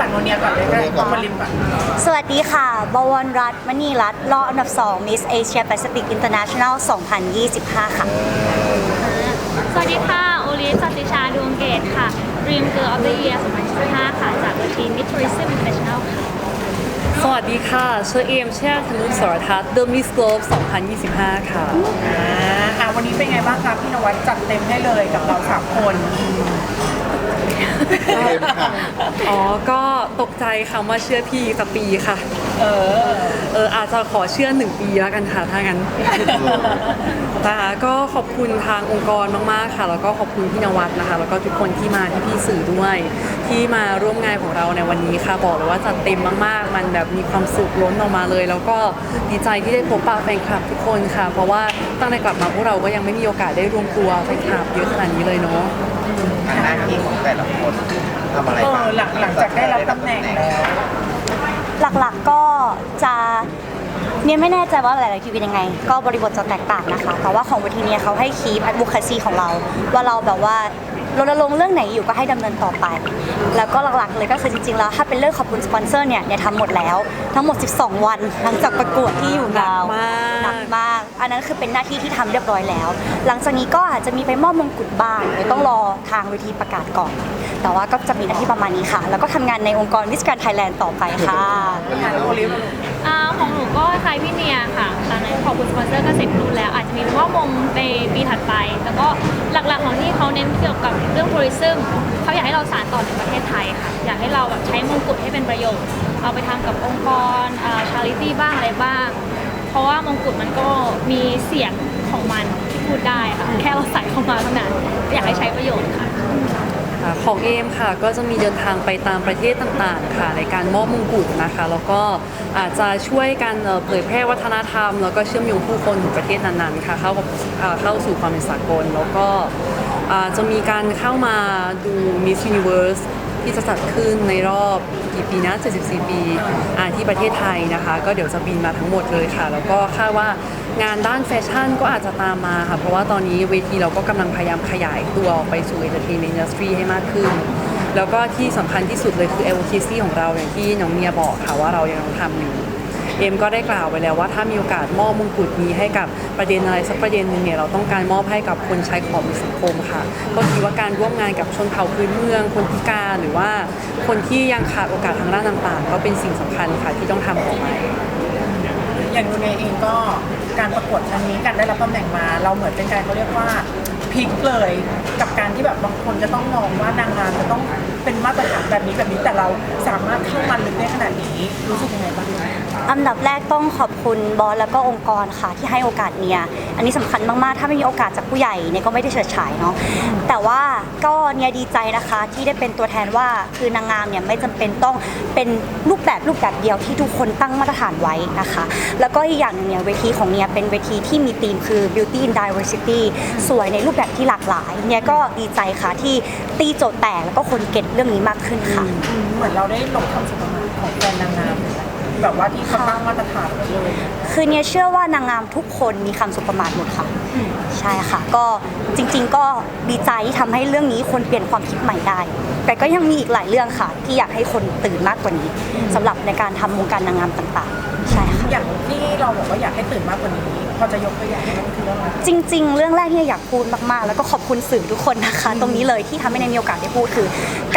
จากโนเนียก่อนเลยก็ได้ก่อนมาริมก่อน สวัสดีค่ะ บวรรัตน์มณีรัตน์รองอันดับ2 Miss Asia Pacific International 2025 ค่ะ สวัสดีค่ะ โอลิฟสัตติชาดวงเกตค่ะ Dream Girl of the Year 2025 ค่ะ จากเวที Mid Tourism International ค่ะ สวัสดีค่ะชื่อเอมเชื่อธนุสรทัศน์ The Miss Globe 2025 ค่ะ อ่าอะวันนี้เป็นไงบ้างคะพี่นวัดจัดเต็มให้เลยกับเราสามคน เต็มค่ะอ๋อ ก็ตกใจค่ะว่าเชื่อพี่สักปีค่ะ เออ เอออาจจะขอเชื่อหนึ่งปีแล้วกันค่ะถ้างั้นนะคะก็ขอบคุณทางองค์กรมากๆค่ะ แล้วก็ขอบคุณพี่นวัดนะคะ แล้วก็ทุกคนที่มาที่พี่ๆสื่อด้วย ที่มาร่วมงานของเราในวันนี้ค่ะ บอกเลยว่าจัดเต็มมากๆ มันแบบมีความสุขล้นออกมาเลย แล้วก็ดีใจที่ได้พบปะแฟนคลับทุกคนค่ะ เพราะว่าตั้งแต่กลับมาพวกเราก็ยังไม่มีโอกาสได้รวมตัวแฟนคลับเยอะขนาดนี้เลยเนาะ หน้าที่ของแต่ละคนทำอะไรเอบ้างอหลังหลังจากได้รับตำแหน่งแล้ว หลักๆก็จะเนี่ยไม่แน่ใจว่าหลายๆทีเป็นยังไง ก็บริบทจะแตกต่างนะคะ แต่ว่าของเวทีเนี้เขาให้คีป advocacy ของเรา ว่าเราแบบว่ารณรงค์เรื่องไหนอยู่ก็ให้ดำเนินต่อไป แล้วก็หลักๆเลยก็คือจริงๆ แล้ว ถ้าเป็นเรื่องขอบคุณสปอนเซอร์เนี่ยเนี่ยทำหมดแล้วทั้งหมด 12 วันหลังจากประกวดที่อยู่ยาวหนักมากหนักมาก อันนั้นคือเป็นหน้าที่ที่ทำเรียบร้อยแล้ว หลังจากนี้ก็อาจจะมีไปมอบมงกุฎบ้างเดี๋ยวต้องรอทางเวทีประกาศก่อน แต่ว่าก็จะมีหน้าที่ประมาณนี้ค่ะ แล้วก็ทำงานในองค์กรวิสการไทยแลนด์ต่อไปค่ะโอลิฟอ่าของหนูก็คล้ายพี่เนียค่ะ ตอนนั้นขอบคุณสปอนเซอร์ก็เสร็จรูปแล้ว อาจจะมีว่ามงในปีถัดไปแต่ก็หลักๆของที่เขาเน้นเกี่ยวกับเรื่องทัวริซึมเขาอยากให้เราสานต่อในประเทศไทยค่ะ อยากให้เราแบบใช้มงกุฎให้เป็นประโยชน์ เอาไปทำกับองค์กรชาริตี้บ้างอะไรบ้าง เพราะว่ามงกุฎมันก็มีเสียงของมันที่พูดได้ค่ะ แค่เราใส่เข้ามาเท่านั้น อยากให้ใช้ประโยชน์ค่ะ ค่ะของเอมค่ะก็จะมีเดินทางไปตามประเทศต่างๆค่ะ ในการมอบมงกุฎนะคะ แล้วก็อาจจะช่วยกันเอ่อเผยแพร่วัฒนธรรม แล้วก็เชื่อมโยงผู้คนของประเทศนั้นๆค่ะเข้ากับเอ่อเข้าสู่ความเป็นสากล แล้วก็อ่าจะมีการเข้ามาดู Miss Universe ที่จะจัดขึ้นในรอบกี่ปีนะ74 ปีอ่าที่ประเทศไทยนะคะ ก็เดี๋ยวจะบินมาทั้งหมดเลยค่ะ แล้วก็คาดว่างานด้านแฟชั่นก็อาจจะตามมาค่ะ เพราะว่าตอนนี้เวทีเราก็กำลังพยายามขยายตัวออกไปสู่ entertainment industry ให้มากขึ้น แล้วก็ที่สำคัญที่สุดเลยคือ advocacy ของเราอย่างที่น้องเมียบอกค่ะว่าเรายังต้องทำอยู่ เอ็มก็ได้กล่าวไว้แล้วว่าถ้ามีโอกาสมอบมงกุฎนี้ให้กับประเด็นอะไรสักประเด็นหนึ่งเนี่ยเราต้องการมอบให้กับคนใช้ของสังคมค่ะ ก็คิดว่าการร่วมงานกับชนเผ่าพื้นเมือง คนพิการหรือว่า คนที่ยังขาดโอกาสทางด้านต่างๆ ก็เป็นสิ่งสำคัญค่ะที่ต้องทำต่อไปอย่างโนเนเองก็การประกวดครั้งนี้การได้รับตำแหน่งมาเราเหมือนเป็นการเขาเรียกว่าพลิกเลยกับการที่แบบบางคนจะต้องมองว่านางงามจะต้องเป็นมาตรฐานแบบนี้แบบนี้แต่เราสามารถเข้ามาลึกได้ขนาดนี้รู้สึกยังไงบ้าง อันดับแรกต้องขอบคุณบอสแล้วก็องค์กรค่ะที่ให้โอกาสเนี่ยอันนี้สำคัญมากๆ ถ้าไม่มีโอกาสจากผู้ใหญ่เนี่ยก็ไม่ได้เฉิดฉายเนาะแต่ว่าก็เนี่ยดีใจนะคะที่ได้เป็นตัวแทนว่าคือนางงามเนี่ยไม่จำเป็นต้องเป็นรูปแบบรูปแบบเดียวที่ทุกคนตั้งมาตรฐานไว้นะคะ แล้วก็อีกอย่างหนึงเนี่ยเวทีของเนี่ยเป็นเวทีที่มีธีมคือ beauty in diversity สวยในรูปแบบที่หลากหลาย เนี่ยก็ดีใจค่ะที่ตีโจทย์แตกแล้วก็คนเก็ตเรื่องนี้มากขึ้นค่ะอืมเหมือนเราได้ลงคำสุภาษิตของแฟนนางงาม แบบว่าที่เขาตั้งมาตรฐานไว้เลยคือเนี่ยเชื่อว่านางงามทุกคนมีคำสุประมาทหมดค่ะ ใช่ค่ะ ก็จริง ๆ ก็ดีใจที่ทำให้เรื่องนี้คนเปลี่ยนความคิดใหม่ได้ แต่ก็ยังมีอีกหลายเรื่องค่ะ ที่อยากให้คนตื่นมากกว่านี้สำหรับในการทำวงการนางงามต่างๆ ใช่ค่ะ อย่าง เราบอกว่าอยากให้ตื่นมากกว่านี้พอจะยกตัวอย่างให้มันคือเรื่องอะไรจริง ๆ เรื่องแรกที่อยากพูดมากๆ แล้วก็ขอบคุณสื่อทุกคนนะคะ ตรงนี้เลยที่ทำให้ในมีโอกาสได้พูดคือ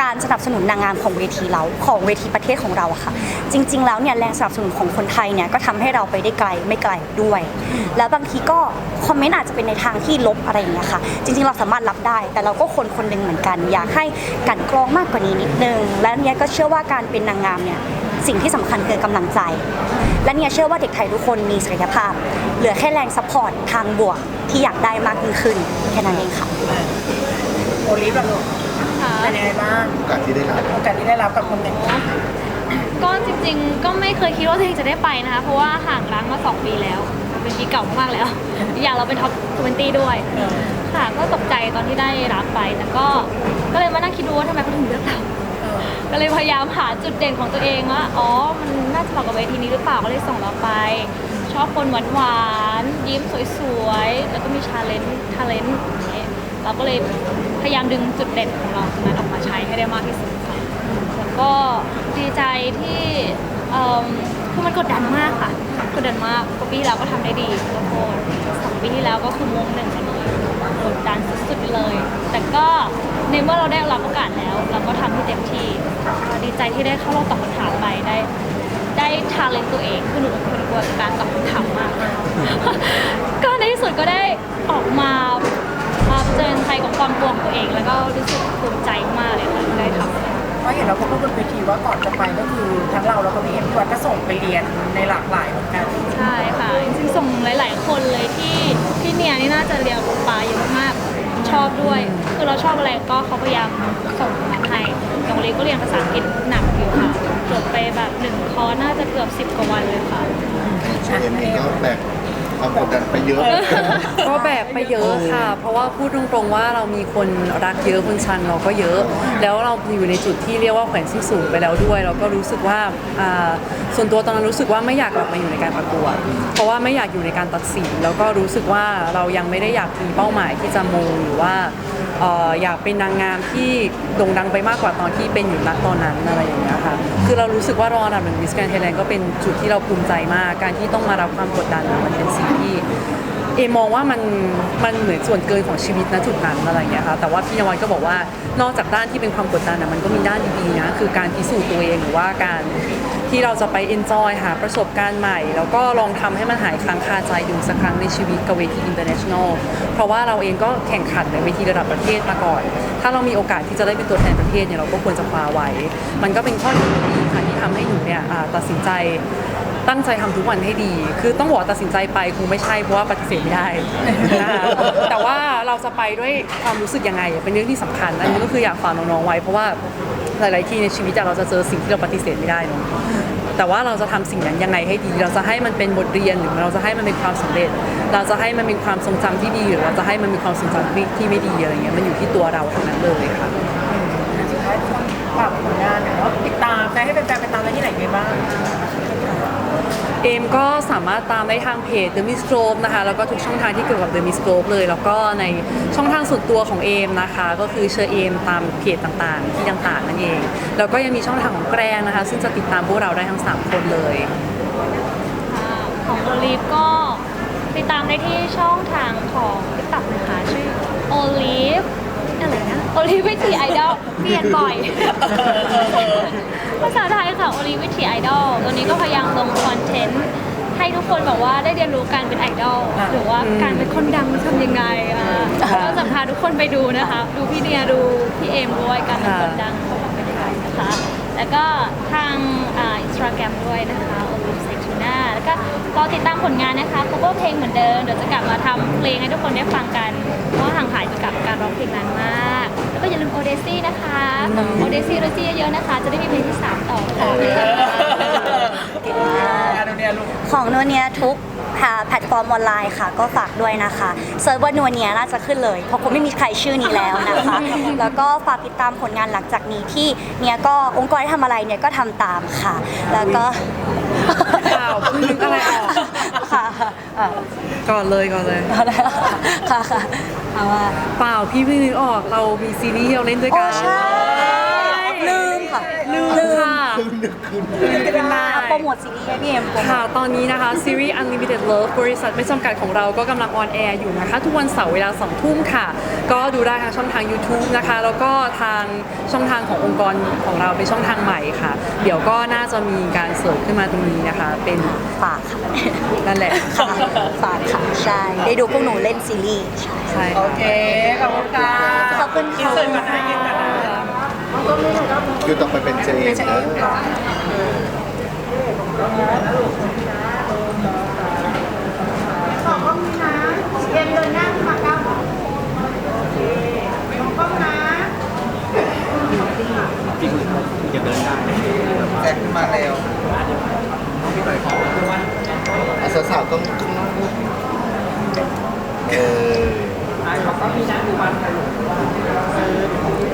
การสนับสนุนนางงามของเวทีเราของเวทีประเทศของเราอะค่ะ จริง ๆ แล้วเนี่ยแรงสนับสนุนของคนไทยเนี่ยก็ทำให้เราไปได้ไกลไม่ไกลด้วย แล้วบางทีก็คอมเมนต์อาจจะเป็นในทางที่ลบอะไรอย่างเงี้ยค่ะ จริง ๆ เราสามารถรับได้ แต่เราก็คนคนหนึ่งเหมือนกัน อยากให้กลันกรองมากกว่านี้นิดนึง และเนี่ยก็เชื่อว่าการเป็นนางงามเนี่ย สิ่งที่สำคัญคือกำลังใจ และเนี่ยเชื่อว่าเด็กไทยทุกคนมีศักยภาพ เหลือแค่แรงซัพพอร์ตทางบวกที่อยากได้มากยิ่งขึ้นแค่นั้นเองค่ะโอลิฟแบบเป็นยังไงบ้างโอกาสที่ได้รับโอกาสที่ได้รับกับตำแหน่งนี้ก็จริงๆ ก็ไม่เคยคิดว่าตัวเองจะได้ไปนะคะ เพราะว่าห่างร้างมา 2 ปีแล้ว เป็นปีเก่ามากแล้วอีกอย่างเราเป็นท็อป20ด้วย ค่ะ ก็ตกใจตอนที่ได้รับไป แต่ก็ ก็เลยมานั่งคิดดูว่าทำไมเขาถึงเลือกเรา ก็เลยพยายามหาจุดเด่นของตัวเองว่าอ๋อ มันน่าจะเหมาะกับเวทีนี้หรือเปล่าก็เลยส่งเราไป ชอบคนหวานๆยิ้มสวยๆ แล้วก็มีชาเลนจ์ทาเลนต์เราก็เลยพยายามดึงจุดเด่นของเราตรงนั้นออกมาใช้ให้ได้มากที่สุดค่ะอก็ดีใจที่คือมันกดดันมากค่ะ กดดันมากปีที่แล้วก็ทำได้ดีทุกคนสองปีที่แล้วก็คือมงหนึ่งมาเลยกดดันสุดๆเลย แต่ก็ในเมื่อเราได้รับโอกาสแล้ว เราก็ทำให้เต็มที่ก็ดีใจที่ได้เข้ารอบตอบคำถามไปได้ได้ทาเลนตัวเองคือหนูเป็นคนกลัวการตอบคำถามมาก ก็ในที่สุดก็ได้ออกมามาเจอใครกับความกลัวของตัวเอง แล้วก็รู้สึกภูมิใจมากเลยค่ะที่ได้ทำ เพราะเห็นเราก็พูดบนเวทีว่าก่อนจะไปก็คือทั้งเราแล้วก็พี่เอ็มพี่วัดก็ส่งไปเรียนในหลากหลายเหมือนกันใช่ค่ะจริงๆส่งหลาย ๆ คนเลยที่ที่เนี่ยนี่น่าจะเรียนกับปลาเยอะมากชอบด้วย คือเราชอบอะไรก็เขาพยายามส่งมาให้อย่างวันนี้ก็เรียนภาษาอังกฤษหนักอยู่ค่ะจบไปแบบหนึ่งคอร์สน่าจะเกือบสิบกว่าวันเลยค่ะ เอ็มเองก็แบก ความกดดันไปเยอะ ก็แบกไปเยอะค่ะ เพราะว่าพูดตรงๆว่าเรามีคนรักเยอะคนชังเราก็เยอะ แล้วเราอยู่ในจุดที่เรียกว่าแขวนที่สูงไปแล้วด้วย เราก็รู้สึกว่าอ่าส่วนตัวตอนนั้นรู้สึกว่าไม่อยากกลับมาอยู่ในการประกวด เพราะว่าไม่อยากอยู่ในการตัดสิน แล้วก็รู้สึกว่าเรายังไม่ได้อยากมีเป้าหมายที่จะมงหรือว่า เอ่ออยากเป็นนางงามที่โด่งดังไปมากกว่าตอนที่เป็นอยู่ณตอนนั้นอะไรอย่างเงี้ยค่ะคือเรารู้สึกว่ารออันดับหนึ่งมิสแกรนไทยแลนด์ก็เป็นจุดที่เราภูมิใจมาก การที่ต้องมารับความกดดันมันเป็นสิ่งที่ เอมองว่ามันมันเหมือนส่วนเกินของชีวิตนะจุดนั้นอะไรอย่างเงี้ยค่ะแต่ว่าพี่นวัดก็บอกว่านอกจากด้านที่เป็นความกดดันนะมันก็มีด้านดีๆนะคือการพิสูจน์ตัวเองหรือว่าการ ที่เราจะไปเอนจอยหาประสบการณ์ใหม่ แล้วก็ลองทำให้มันหายค้างคาใจดูสักครั้งในชีวิตกับเวที international เพราะว่าเราเองก็แข่งขันในเวทีระดับประเทศมาก่อน ถ้าเรามีโอกาสที่จะได้เป็นตัวแทนประเทศเนี่ยเราก็ควรจะคว้าไว้ มันก็เป็นข้อดีค่ะที่ทำให้หนูเนี่ยตัดสินใจตั้งใจทำทุกวันให้ดี คือต้องบอกว่าตัดสินใจไปคงไม่ใช่เพราะว่าปฏิเสธไม่ได้นะคะแต่ว่าเราจะไปด้วยความรู้สึกยังไง เป็นเรื่องที่สำคัญอันนี้ก็คืออยากฝากน้องๆไว้เพราะว่า หลาย ๆ ที่ในชีวิตเราจะเจอสิ่งที่เราปฏิเสธไม่ได้เนาะแต่ว่าเราจะทำสิ่งนั้นยังไงให้ดี เราจะให้มันเป็นบทเรียนหรือเราจะให้มันเป็นความสำเร็จ เราจะให้มันเป็นความทรงจำที่ดี หรือเราจะให้มันมีความทรงจำที่ไม่ดีอะไรเงี้ยมันอยู่ที่ตัวเราทั้งนั้นเลยค่ะ มก็สามารถตามได้ทางเพจ The Miss Globe นะคะ แล้วก็ทุกช่องทางที่เกี่ยวกับ The Miss Globe เลย แล้วก็ในช่องทางส่วนตัวของเอมนะคะ ก็คือเชอเอมตามเพจต่างๆ ที่ต่างๆนั่นเอง แล้วก็ยังมีช่องทางของแกรนนะคะ ซึ่งจะติดตามพวกเราได้ทั้ง 3 คนเลย ของโอลิฟก็ติดตามได้ที่ช่องทางของติ๊กต็อกนะคะ ชื่อโอลิฟ อะไรนะโอลิฟวิธีไอดอลเปลี่ยนบ่อย ภาษาไทยค่ะโอลิฟวิธีไอดอลตัวนี้ก็พยายามลงคอนเทนต์ให้ทุกคนแบบว่าได้เรียนรู้การเป็นไอดอลอะหรือว่าการเป็นคนดังทำยังไงอะก็จะพาทุกคนไปดูนะคะ ดูพี่เนียดูพี่เอมด้วยการเป็นคนดังเขาทำเป็นยังไงนะคะ แล้วก็ทางอินสตาแกรมด้วยนะคะโอลิฟไซทูน่าแล้วก็รอติดตามผลงานนะคะ cover เพลงเหมือนเดิมเดี๋ยวจะกลับมาทำเพลงให้ทุกคนได้ฟังกันเพราะว่าห่างหายไปกับการร้องเพลงนานมาก แล้วก็อย่าลืมโอเดซี่นะคะโอเดซี่โอเดซี่เยอะๆนะคะ จะได้มีเพลงที่3ต่อค่ะเก่งมากอันนี้ลูกของนัวเนียทุกแพลตฟอร์มออนไลน์ค่ะ ก็ฝากด้วยนะคะเซิร์ชว่านัวเนียน่าจะขึ้นเลย เพราะคงไม่มีใครชื่อนี้แล้วนะคะ แล้วก็ฝากติดตามผลงานหลังจากนี้ที่เนี่ยก็องค์กรที่ทำอะไรเนี่ยก็ทำตามค่ะ แล้วก็เปล่าเพิ่งนึกอะไรออกค่ะอะก่อนเลยก่อนเลยเอาแล้วค่ะค่ะ เอาว่า เปล่าพี่เพิ่งนึกออกเรามีซีรีส์ที่เราเล่นด้วยโอ้กันใช่ลืม ค่ะลืมค่ะลืมกันได้โปรโมทซีรีส์ให้พี่เอ็มโปรโมค่ะทตอนนี้นะคะ ซีรีส์ Unlimited Love บริษัทไม่จำกัดของเราก็กำลังออนแอร์อยู่นะคะ ทุกวันเสาร์เวลา2ทุ่มค่ะ ก็ดูได้ทางช่องทาง YouTube นะคะ แล้วก็ทางช่องทางขององค์กรของเราเป็นช่องทางใหม่ค่ะ เดี๋ยวก็น่าจะมีการเสิร์ฟขึ้นมาตรงนี้นะคะ เป็นฝากค่ะนั่นแหละค่ะฝากค่ะใช่ได้ดูพวกหนูเล่นซีรีส์ใช่ใช่โอค่ะเค ขอบคุณค่ะขอบคุณค่ะอินเสิร์ตก่อนนะอินเสิร์ตก่อนนะ คือต้องไปเป็นเจมไม่ส์ใช่นะอินค่ะแจ็